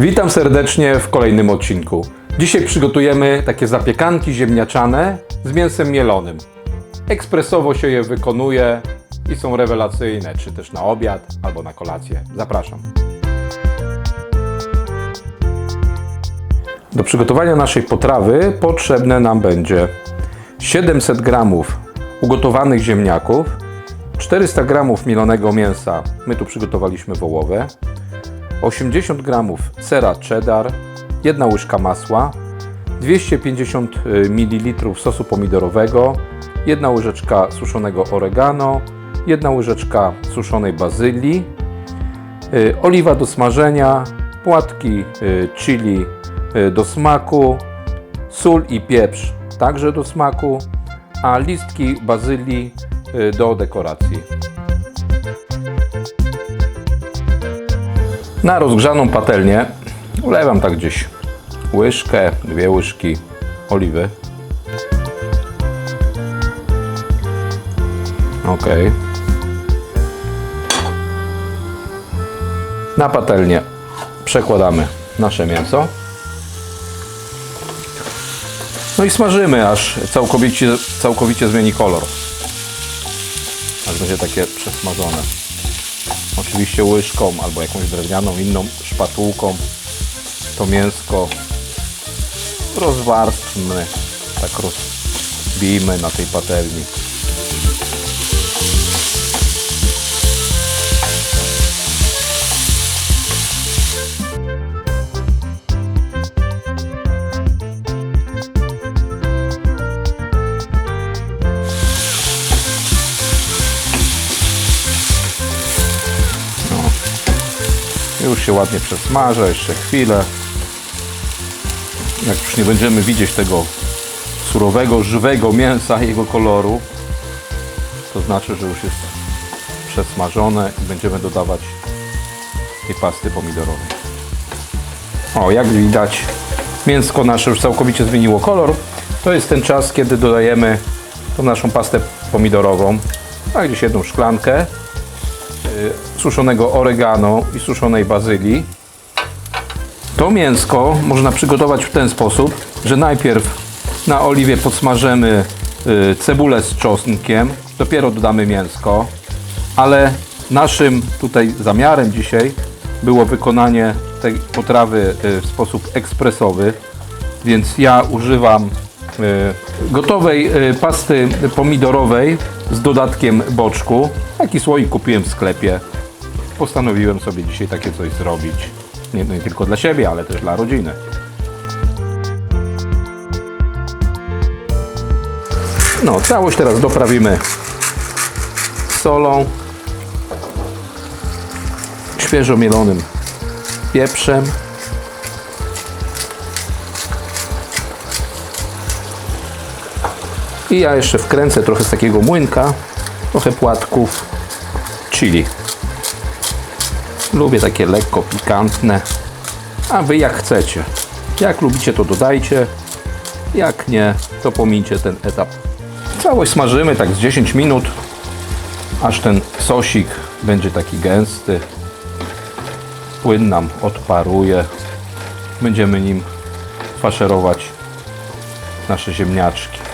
Witam serdecznie w kolejnym odcinku. Dzisiaj przygotujemy takie zapiekanki ziemniaczane z mięsem mielonym. Ekspresowo się je wykonuje i są rewelacyjne, czy też na obiad albo na kolację. Zapraszam. Do przygotowania naszej potrawy potrzebne nam będzie 700 g ugotowanych ziemniaków, 400 g mielonego mięsa, my tu przygotowaliśmy wołowe, 80 g sera cheddar, 1 łyżka masła, 250 ml sosu pomidorowego, 1 łyżeczka suszonego oregano, 1 łyżeczka suszonej bazylii, y, oliwa do smażenia, płatki y, chili y, do smaku, sól i pieprz także do smaku, a listki bazylii y, do dekoracji. Na rozgrzaną patelnię wlewam tak gdzieś łyżkę, dwie łyżki oliwy. Ok. Na patelnię przekładamy nasze mięso. No i smażymy, aż całkowicie, całkowicie zmieni kolor. Aż będzie takie przesmażone. Oczywiście łyżką albo jakąś drewnianą inną szpatułką to mięsko rozwarstwmy, tak rozbijmy na tej patelni. Już się ładnie przesmaża, jeszcze chwilę. Jak już nie będziemy widzieć tego surowego, żywego mięsa, jego koloru, to znaczy, że już jest przesmażone i będziemy dodawać tej pasty pomidorowej. O, jak widać, mięsko nasze już całkowicie zmieniło kolor. To jest ten czas, kiedy dodajemy tą naszą pastę pomidorową, a gdzieś jedną szklankę suszonego oregano i suszonej bazylii. To mięsko można przygotować w ten sposób, że najpierw na oliwie podsmażymy y, cebulę z czosnkiem, dopiero dodamy mięsko, ale naszym tutaj zamiarem dzisiaj było wykonanie tej potrawy y, w sposób ekspresowy, więc ja używam y, gotowej pasty pomidorowej z dodatkiem boczku. Taki słoik kupiłem w sklepie. Postanowiłem sobie dzisiaj takie coś zrobić. Nie, no nie tylko dla siebie, ale też dla rodziny. No, całość teraz doprawimy solą, świeżo mielonym pieprzem. I ja jeszcze wkręcę trochę z takiego młynka, trochę płatków chili. Lubię takie lekko pikantne, a wy jak chcecie. Jak lubicie to dodajcie, jak nie to pomincie ten etap. Całość smażymy tak z 10 minut, aż ten sosik będzie taki gęsty. Płyn nam odparuje. Będziemy nim faszerować nasze ziemniaczki.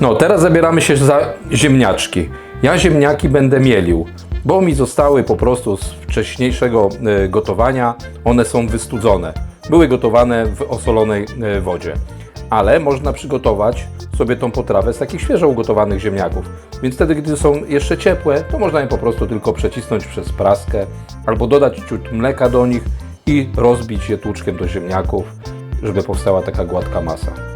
No, teraz zabieramy się za ziemniaczki. Ja ziemniaki będę mielił, bo mi zostały po prostu z wcześniejszego e, gotowania. One są wystudzone. Były gotowane w osolonej e, wodzie. Ale można przygotować sobie tą potrawę z takich świeżo ugotowanych ziemniaków. Więc wtedy, gdy są jeszcze ciepłe, to można je po prostu tylko przecisnąć przez praskę albo dodać ciut mleka do nich i rozbić je tłuczkiem do ziemniaków, żeby powstała taka gładka masa.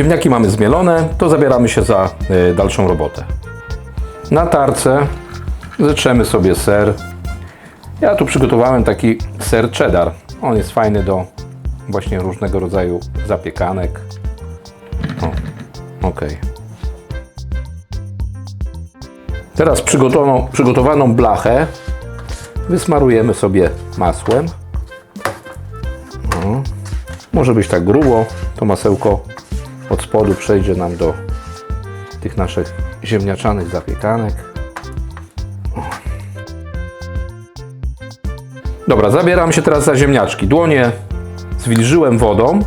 Ziemniaki mamy zmielone, to zabieramy się za y, dalszą robotę. Na tarce zetrzemy sobie ser Ja tu przygotowałem taki ser cheddar. On jest fajny do właśnie różnego rodzaju zapiekanek. O, ok. Teraz przygotowaną, przygotowaną blachę wysmarujemy sobie masłem. O, może być tak grubo, to masełko od spodu przejdzie nam do tych naszych ziemniaczanych zapiekanek. Dobra, zabieram się teraz za ziemniaczki. Dłonie zwilżyłem wodą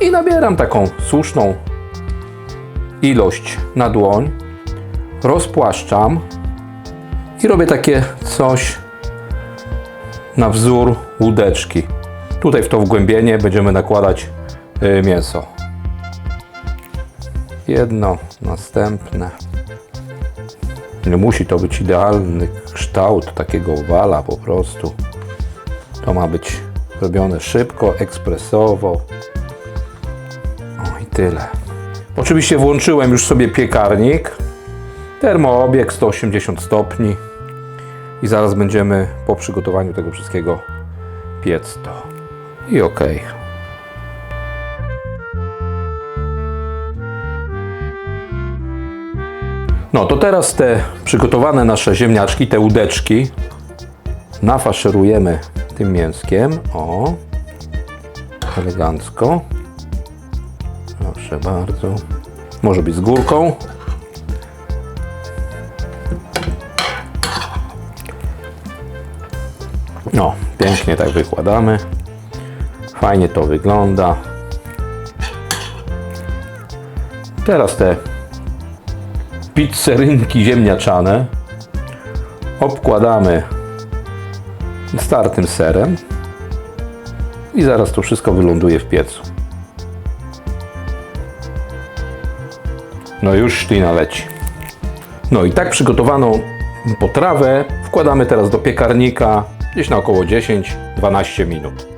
i nabieram taką słuszną ilość na dłoń. Rozpłaszczam i robię takie coś na wzór łódeczki. Tutaj w to wgłębienie będziemy nakładać y, mięso. Jedno, następne. Nie musi to być idealny kształt takiego owala po prostu. To ma być robione szybko, ekspresowo. O i tyle. Oczywiście włączyłem już sobie piekarnik. Termoobieg 180 stopni. I zaraz będziemy po przygotowaniu tego wszystkiego piec to. I ok. No to teraz te przygotowane nasze ziemniaczki, te łódeczki nafaszerujemy tym mięskiem. O, elegancko. Proszę bardzo. Może być z górką. No, pięknie tak wykładamy. Fajnie to wygląda. Teraz te pizzerynki ziemniaczane obkładamy startym serem i zaraz to wszystko wyląduje w piecu. No już ślina leci. No i tak przygotowaną potrawę wkładamy teraz do piekarnika gdzieś na około 10-12 minut.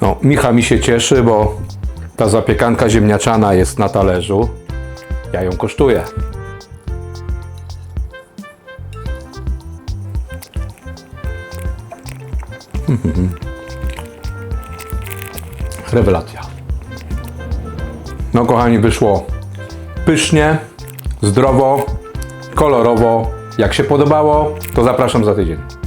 No, Micha mi się cieszy, bo ta zapiekanka ziemniaczana jest na talerzu. Ja ją kosztuję. Rewelacja. No kochani, wyszło pysznie, zdrowo, kolorowo. Jak się podobało, to zapraszam za tydzień.